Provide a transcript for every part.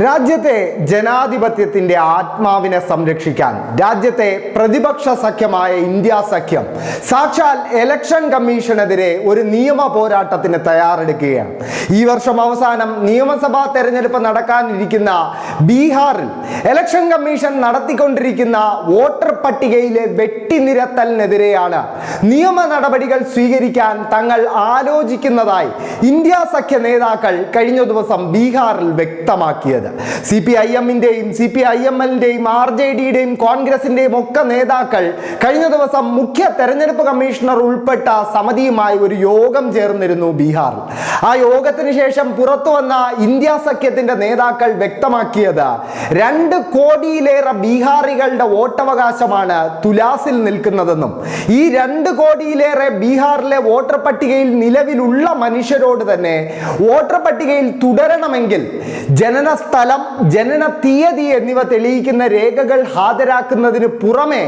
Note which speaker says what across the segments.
Speaker 1: രാജ്യത്തെ ജനാധിപത്യത്തിന്റെ ആത്മാവിനെ സംരക്ഷിക്കാൻ രാജ്യത്തെ പ്രതിപക്ഷ സഖ്യമായ ഇന്ത്യ സഖ്യം സാക്ഷാൽ ഇലക്ഷൻ കമ്മീഷനെതിരെ ഒരു നിയമ പോരാട്ടത്തിന് തയ്യാറെടുക്കുകയാണ്. ഈ വർഷം അവസാനം നിയമസഭാ തെരഞ്ഞെടുപ്പ് നടക്കാനിരിക്കുന്ന ബീഹാറിൽ ഇലക്ഷൻ കമ്മീഷൻ നടത്തിക്കൊണ്ടിരിക്കുന്ന വോട്ടർ പട്ടികയിലെ വെട്ടിനിരത്തലിനെതിരെയാണ് നിയമ നടപടികൾ സ്വീകരിക്കാൻ തങ്ങൾ ആലോചിക്കുന്നതായി ഇന്ത്യ സഖ്യ നേതാക്കൾ കഴിഞ്ഞ ദിവസം ബീഹാറിൽ വ്യക്തമാക്കിയത്. സി പി ഐ എമ്മിന്റെയും സി പി ഐ എം എല്ലിന്റെയും ആർ ജെ ഡിയുടെയും കോൺഗ്രസിന്റെയും ഒക്കെ നേതാക്കൾ കഴിഞ്ഞ ദിവസം മുഖ്യ തെരഞ്ഞെടുപ്പ് കമ്മീഷണർ ഉൾപ്പെട്ട സമിതിയുമായി ഒരു യോഗം ചേർന്നിരുന്നു ബീഹാറിൽ. ആ യോഗത്തിന് ശേഷം പുറത്തു വന്ന ഇന്ത്യ സഖ്യത്തിന്റെ നേതാക്കൾ വ്യക്തമാക്കിയത് രണ്ട് കോടിയിലേറെ ബീഹാറികളുടെ വോട്ടവകാശമാണ് തുലാസിൽ നിൽക്കുന്നതെന്നും ഈ രണ്ട് കോടിയിലേറെ ബീഹാറിലെ വോട്ടർ പട്ടികയിൽ നിലവിലുള്ള മനുഷ്യരോട് തന്നെ വോട്ടർ പട്ടികയിൽ തുടരണമെങ്കിൽ ജനന സ്ഥലം ജനന തീയതി എന്നിവ തെളിയിക്കുന്ന രേഖകൾ ഹാജരാക്കുന്നതിന് പുറമെ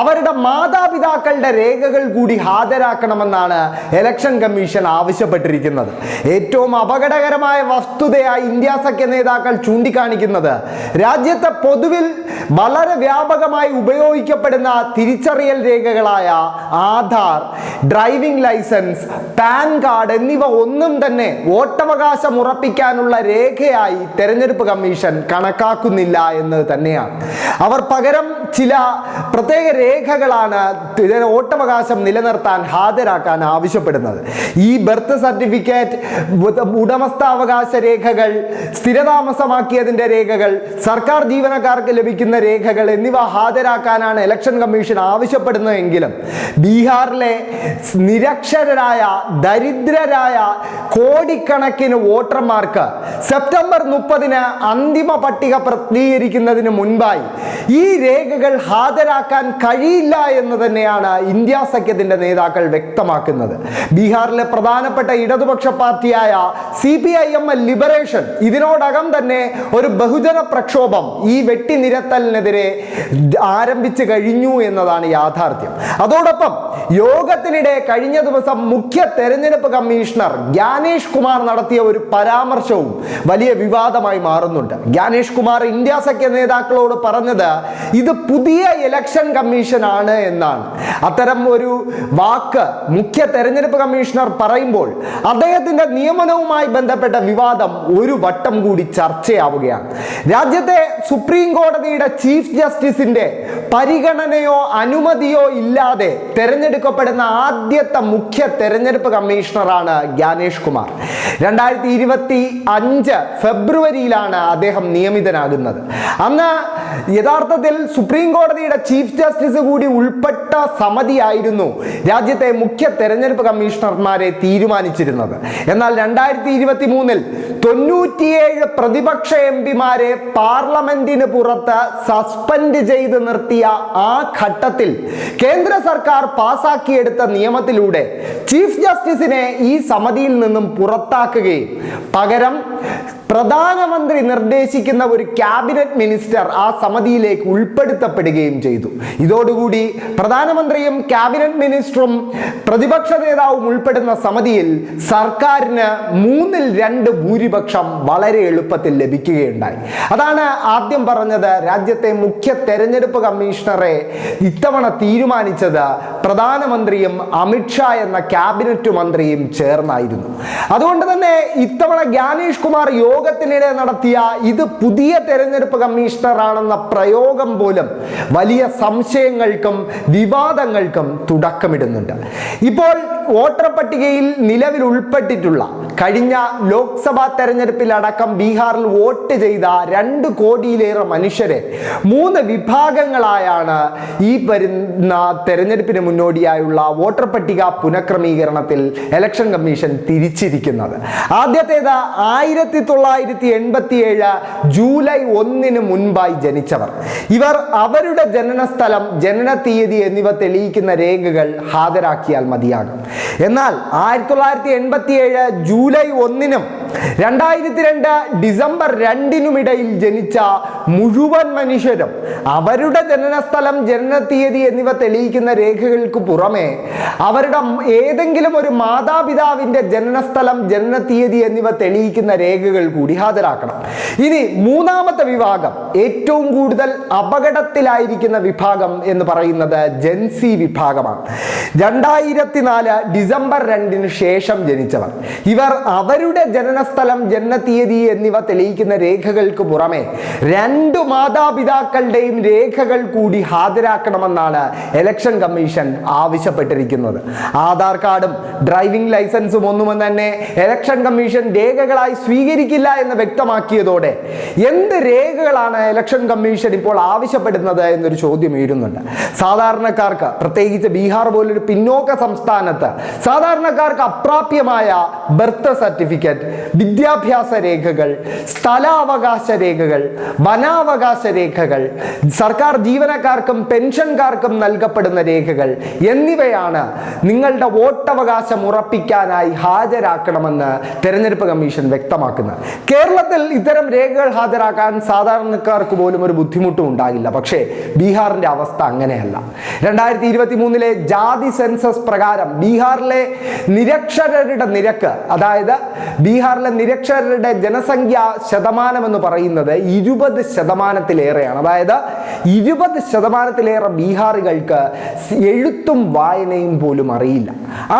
Speaker 1: അവരുടെ മാതാപിതാക്കളുടെ രേഖകൾ കൂടി ഹാജരാക്കണമെന്നാണ് ഇലക്ഷൻ കമ്മീഷൻ ആവശ്യപ്പെട്ടിരിക്കുന്നത്. ഏറ്റവും അപകടകരമായ വസ്തുതയായി ഇന്ത്യ സഖ്യ നേതാക്കൾ ചൂണ്ടിക്കാണിക്കുന്നത് രാജ്യത്തെ പൊതുവിൽ വളരെ വ്യാപകമായി ഉപയോഗിക്കപ്പെടുന്ന തിരിച്ചറിയൽ രേഖകളായ Aadhaar driving licence PAN card എന്നിവ ഒന്നും തന്നെ വോട്ടവകാശം ഉറപ്പിക്കാനുള്ള രേഖയായി തെരഞ്ഞെടുപ്പ് കമ്മീഷൻ കണക്കാക്കുന്നില്ല എന്ന് തന്നെയാണ്. അവർ പകരം ചില പ്രത്യേക രേഖകളാണ് വോട്ടവകാശം നിലനിർത്താൻ ഹാജരാക്കാൻ ആവശ്യപ്പെടുന്നത്. ഈ ബർത്ത് സർട്ടിഫിക്കറ്റ് ഉടമസ്ഥാവകാശ രേഖകൾ സ്ഥിരതാമസമാക്കിയതിന്റെ രേഖകൾ സർക്കാർ ജീവനക്കാർക്ക് ലഭിക്കുന്ന രേഖകൾ എന്നിവ ഹാജരാക്കാനാണ് ഇലക്ഷൻ കമ്മീഷൻ ആവശ്യപ്പെടുന്നതെങ്കിലും ബീഹാറിലെ നിരക്ഷരരായ ദരിദ്രരായ കോടിക്കണക്കിന് വോട്ടർമാർക്ക് സെപ്റ്റംബർ മുപ്പതിന് അന്തിമ പട്ടിക പ്രസിദ്ധീകരിക്കുന്നതിന് മുൻപായി ഈ രേഖകൾ ഹാജരാക്കാൻ കഴിയില്ല എന്ന് തന്നെയാണ് ഇന്ത്യ സഖ്യത്തിന്റെ നേതാക്കൾ വ്യക്തമാക്കുന്നത്. ബീഹാറിലെ പ്രധാനപ്പെട്ട ഇടതുപക്ഷ പാർട്ടിയായ C P I M L liberation ഇതിനോടകം തന്നെ ഒരു ബഹുജന പ്രക്ഷോഭം ഈ വെട്ടിനിരത്തലിനെതിരെ ആരംഭിച്ചു കഴിഞ്ഞു എന്നതാണ് യാഥാർത്ഥ്യം. അതോടൊപ്പം യോഗത്തിനിടെ കഴിഞ്ഞ ദിവസം മുഖ്യ തെരഞ്ഞെടുപ്പ് കമ്മീഷണർ ജ്ഞാനേഷ് കുമാർ നടത്തിയ ഒരു പരാമർശവും വലിയ വിവാദമായി മാറുന്നുണ്ട്. ജ്ഞാനേഷ് കുമാർ ഇന്ത്യ സഖ്യ നേതാക്കളോട് പറഞ്ഞത് ഇത് പുതിയ ഇലക്ഷൻ കമ്മീഷൻ ആണ് എന്നാണ്. അത്തരം ഒരു വാക്ക് മുഖ്യ തെരഞ്ഞെടുപ്പ് കമ്മീഷണർ പറയുമ്പോൾ അദ്ദേഹത്തിന്റെ നിയമനവുമായി ബന്ധപ്പെട്ട വിവാദം ഒരു വട്ടം കൂടി ചർച്ചയാവുകയാണ്. രാജ്യത്തെ സുപ്രീം കോടതിയുടെ ചീഫ് ജസ്റ്റിസിന്റെ പരിഗണനയോ അനുമതിയോ ഇല്ലാതെ തെരഞ്ഞെടുക്കപ്പെടുന്ന ആദ്യത്തെ മുഖ്യ തെരഞ്ഞെടുപ്പ് കമ്മീഷണറാണ് ജ്ഞാനേഷ് കുമാർ. രണ്ടായിരത്തി ഇരുപത്തി അഞ്ച് ഫെബ്രുവരിയിലാണ് അദ്ദേഹം നിയമിതനാകുന്നത്. അന്ന് യഥാർത്ഥത്തിൽ സുപ്രീം കോടതിയുടെ ചീഫ് ജസ്റ്റിസ് കൂടി ഉൾപ്പെട്ട സമിതിയായിരുന്നു രാജ്യത്തെ മുഖ്യ തെരഞ്ഞെടുപ്പ് കമ്മീഷണർമാരെ തീരുമാനിച്ചിരുന്നത്. എന്നാൽ രണ്ടായിരത്തി ഇരുപത്തി മൂന്നിൽ തൊണ്ണൂറ്റിയേഴ് പ്രതിപക്ഷ എം പിമാരെ പാർലമെന്റിന് പുറത്ത് സസ്പെൻഡ് ചെയ്ത് നിർത്തിയ ആ ഘട്ടത്തിൽ കേന്ദ്ര സർക്കാർ പാസാക്കിയെടുത്ത നിയമത്തിലൂടെ ചീഫ് ജസ്റ്റിസിനെ ഈ സമിതിയിൽ നിന്നും പുറത്താക്കുകയും പകരം പ്രധാനമന്ത്രി നിർദ്ദേശിക്കുന്ന ഒരു ക്യാബിനറ്റ് മിനിസ്റ്റർ ആ സമിതിയിലേക്ക് ഉൾപ്പെടുത്തപ്പെടുകയും ചെയ്തു. ഇതോടുകൂടി പ്രധാനമന്ത്രിയും ക്യാബിനറ്റ് മിനിസ്റ്ററും പ്രതിപക്ഷ നേതാവും ഉൾപ്പെടുന്ന സമിതിയിൽ സർക്കാരിന് മൂന്നിൽ രണ്ട് ഭൂരിപക്ഷം വളരെ എളുപ്പത്തിൽ ലഭിക്കുകയുണ്ടായി. അതാണ് ആദ്യം പറഞ്ഞത് രാജ്യത്തെ മുഖ്യ തെരഞ്ഞെടുപ്പ് കമ്മീഷണറെ ഇത്തവണ തീരുമാനിച്ചത് പ്രധാനമന്ത്രിയും അമിത്ഷാ എന്ന ക്യാബിനറ്റ് മന്ത്രിയും ചേർന്നായിരുന്നു. അതുകൊണ്ട് തന്നെ ഇത്തവണ ജ്ഞാനേഷ് കുമാർ യോഗത്തിനിടെ നടത്തിയ ഇത് പുതിയ തെരഞ്ഞെടുപ്പ് കമ്മീഷണറാണെന്ന പ്രയോഗം പോലും വലിയ സംശയങ്ങൾക്കും വിവാദങ്ങൾക്കും തുടക്കമിടുന്നുണ്ട്. ഇപ്പോൾ വോട്ടർ പട്ടികയിൽ നിലവിൽ ഉൾപ്പെട്ടിട്ടുള്ള കഴിഞ്ഞ ലോക്സഭാ തെരഞ്ഞെടുപ്പിൽ അടക്കം ബീഹാറിൽ വോട്ട് ചെയ്ത രണ്ട് കോടിയിലേറെ മനുഷ്യരെ മൂന്ന് വിഭാഗങ്ങളായാണ് ഈ വരുന്ന തെരഞ്ഞെടുപ്പിന് മുന്നോടിയായുള്ള വോട്ടർ പട്ടിക പുനഃക്രമീകരണത്തിൽ ഇലക്ഷൻ കമ്മീഷൻ തിരിച്ചിരിക്കുന്നത്. ആദ്യത്തേത് ആയിരത്തി തൊള്ളായിരത്തി എൺപത്തി ഏഴ് ജൂലൈ ഒന്നിന് മുൻപായി ജനിച്ചവർ. ഇവർ അവരുടെ ജനന സ്ഥലം ജനന തീയതി എന്നിവ തെളിയിക്കുന്ന രേഖകൾ ഹാജരാക്കിയാൽ മതിയാകും. എന്നാൽ ആയിരത്തി തൊള്ളായിരത്തി എൺപത്തി ഏഴ് ജൂലൈ ജൂലൈ ഒന്നിനും രണ്ടായിരത്തി രണ്ട് ഡിസംബർ രണ്ടിനുമിടയിൽ ജനിച്ച മുഴുവൻ മനുഷ്യരും അവരുടെ ജനനസ്ഥലം ജനനത്തീയതി എന്നിവ തെളിയിക്കുന്ന രേഖകൾക്ക് പുറമെ അവരുടെ ഏതെങ്കിലും ഒരു മാതാപിതാവിന്റെ ജനനസ്ഥലം ജനനത്തീയതി എന്നിവ തെളിയിക്കുന്ന രേഖകൾ കൂടി ഹാജരാക്കണം. ഇനി മൂന്നാമത്തെ വിഭാഗം ഏറ്റവും കൂടുതൽ അപകടത്തിലായിരിക്കുന്ന വിഭാഗം എന്ന് പറയുന്നത് ജെൻസി വിഭാഗമാണ്. രണ്ടായിരത്തി നാല് ഡിസംബർ രണ്ടിന് ശേഷം ജനിച്ചവർ. ഇവർ അവരുടെ ജനനസ്ഥലം ജനനത്തീയതി എന്നിവ തെളിയിക്കുന്ന രേഖകൾക്ക് പുറമെ രണ്ടു മാതാപിതാക്കളുടെയും രേഖകൾ കൂടി ഹാജരാക്കണമെന്നാണ് ഇലക്ഷൻ കമ്മീഷൻ ആവശ്യപ്പെട്ടിരിക്കുന്നത്. ആധാർ കാർഡും ഡ്രൈവിംഗ് ലൈസൻസും ഒന്നും തന്നെ ഇലക്ഷൻ കമ്മീഷൻ രേഖകളായി സ്വീകരിക്കില്ല എന്ന് വ്യക്തമാക്കിയതോടെ എന്ത് രേഖകളാണ് ഇലക്ഷൻ കമ്മീഷൻ ഇപ്പോൾ ആവശ്യപ്പെടുന്നത് എന്നൊരു ചോദ്യം ഉയരുന്നുണ്ട്. സാധാരണക്കാർക്ക് പ്രത്യേകിച്ച് ബീഹാർ പോലൊരു പിന്നോക്ക സംസ്ഥാനത്ത് സാധാരണക്കാർക്ക് അപ്രാപ്യമായ ബർത്ത് സർട്ടിഫിക്കറ്റ് വിദ്യാഭ്യാസ രേഖകൾ സ്ഥലാവകാശ രേഖകൾ വനാവകാശ രേഖകൾ സർക്കാർ ജീവനക്കാർക്കും പെൻഷൻകാർക്കും നൽകപ്പെടുന്ന രേഖകൾ എന്നിവയാണ് നിങ്ങളുടെ വോട്ടവകാശം ഉറപ്പിക്കാനായി ഹാജരാക്കണമെന്ന് തെരഞ്ഞെടുപ്പ് കമ്മീഷൻ വ്യക്തമാക്കുന്നത് കേരളത്തിൽ ഇത്തരം രേഖകൾ ഹാജരാക്കാൻ സാധാരണക്കാർക്ക് പോലും ഒരു ബുദ്ധിമുട്ടും ഉണ്ടാകില്ല. പക്ഷേ ബീഹാറിന്റെ അവസ്ഥ അങ്ങനെയല്ല. രണ്ടായിരത്തി ഇരുപത്തി മൂന്നിലെ ജാതി സെൻസസ് പ്രകാരം ബീഹാറിലെ നിരക്ഷരരുടെ നിരക്ക് അതായത് ബീഹാറിലെ നിരക്ഷരരുടെ ജനസംഖ്യ ശതമാനം എന്ന് പറയുന്നത് ഇരുപത് ശതമാനത്തിലേറെയാണ്. അതായത് ഇരുപത് ശതമാനത്തിലേറെ ബീഹാറികൾക്ക് എഴുത്തും വായനയും പോലും അറിയില്ല.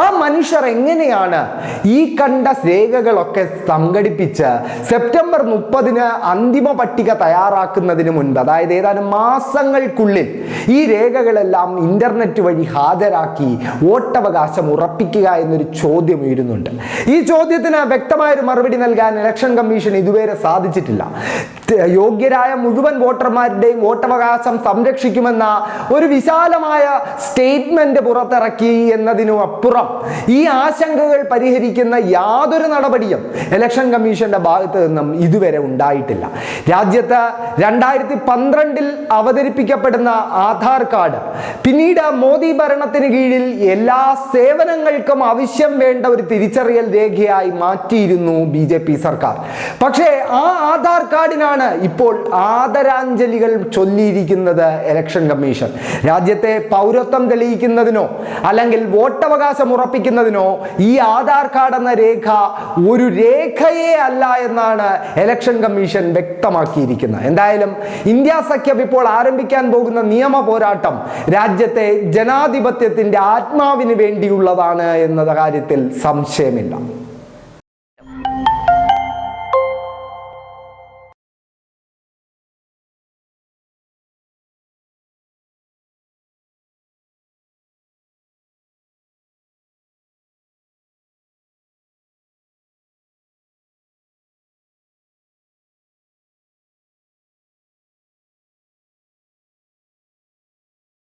Speaker 1: ആ മനുഷ്യർ എങ്ങനെയാണ് ഈ കണ്ട രേഖകളൊക്കെ സംഘടിപ്പിച്ച് സെപ്റ്റംബർ മുപ്പതിന് അന്തിമ പട്ടിക തയ്യാറാക്കുന്നതിന് മുൻപ് അതായത് ഏതാനും മാസങ്ങൾക്കുള്ളിൽ ഈ രേഖകളെല്ലാം ഇന്റർനെറ്റ് വഴി ഹാജരാക്കി വോട്ടവകാശം ഉറപ്പിക്കുക എന്നൊരു ചോദ്യം ഉയരുന്നുണ്ട്. ഈ ചോദ്യത്തിന് വ്യക്തമായൊരു മറുപടി നൽകാൻ ഇലക്ഷൻ കമ്മീഷൻ ഇതുവരെ സാധിച്ചിട്ടില്ല. യോഗ്യരായ മുഴുവൻ വോട്ടർമാരുടെയും വോട്ടവകാശം സംരക്ഷിക്കുമെന്ന ഒരു വിശാലമായ സ്റ്റേറ്റ്മെന്റ് പുറത്തിറക്കി എന്നതിനു അപ്പുറം ഈ ആശങ്കകൾ പരിഹരിക്കുന്ന യാതൊരു നടപടിയും ഇലക്ഷൻ കമ്മീഷന്റെ ഭാഗത്ത് നിന്നും ഇതുവരെ ഉണ്ടായിട്ടില്ല. രാജ്യത്ത് രണ്ടായിരത്തി പന്ത്രണ്ടിൽ അവതരിപ്പിക്കപ്പെടുന്ന ആധാർ കാർഡ് പിന്നീട് മോദി ഭരണത്തിന് കീഴിൽ എല്ലാ സേവനങ്ങൾക്കും ആവശ്യം വേണ്ട ഒരു തിരിച്ചറിയൽ രേഖയായി മാറ്റിയിരുന്നു ബി സർക്കാർ. പക്ഷേ ആ ആധാർ കാർഡിനാണ് ഇപ്പോൾ ആദരാഞ്ജലികൾ ചൊല്ലിയിരിക്കുന്നത് ഇലക്ഷൻ കമ്മീഷൻ രാജ്യത്തെ പൗരത്വം തെളിയിക്കുന്നതിനോ അല്ലെങ്കിൽ വോട്ടവകാശം ഉറപ്പിക്കുന്നതിനോ ഈ ആധാർ കാർഡ് എന്ന രേഖ ഒരു രേഖയേ അല്ല എന്നാണ് ഇലക്ഷൻ കമ്മീഷൻ വ്യക്തമാക്കിയിരിക്കുന്നത്. എന്തായാലും ഇന്ത്യ സഖ്യം ഇപ്പോൾ ആരംഭിക്കാൻ പോകുന്ന നിയമ പോരാട്ടം രാജ്യത്തെ ജനാധിപത്യത്തിന്റെ ആത്മാവിന് വേണ്ടിയുള്ളതാണ് എന്ന കാര്യത്തിൽ സംശയമില്ല.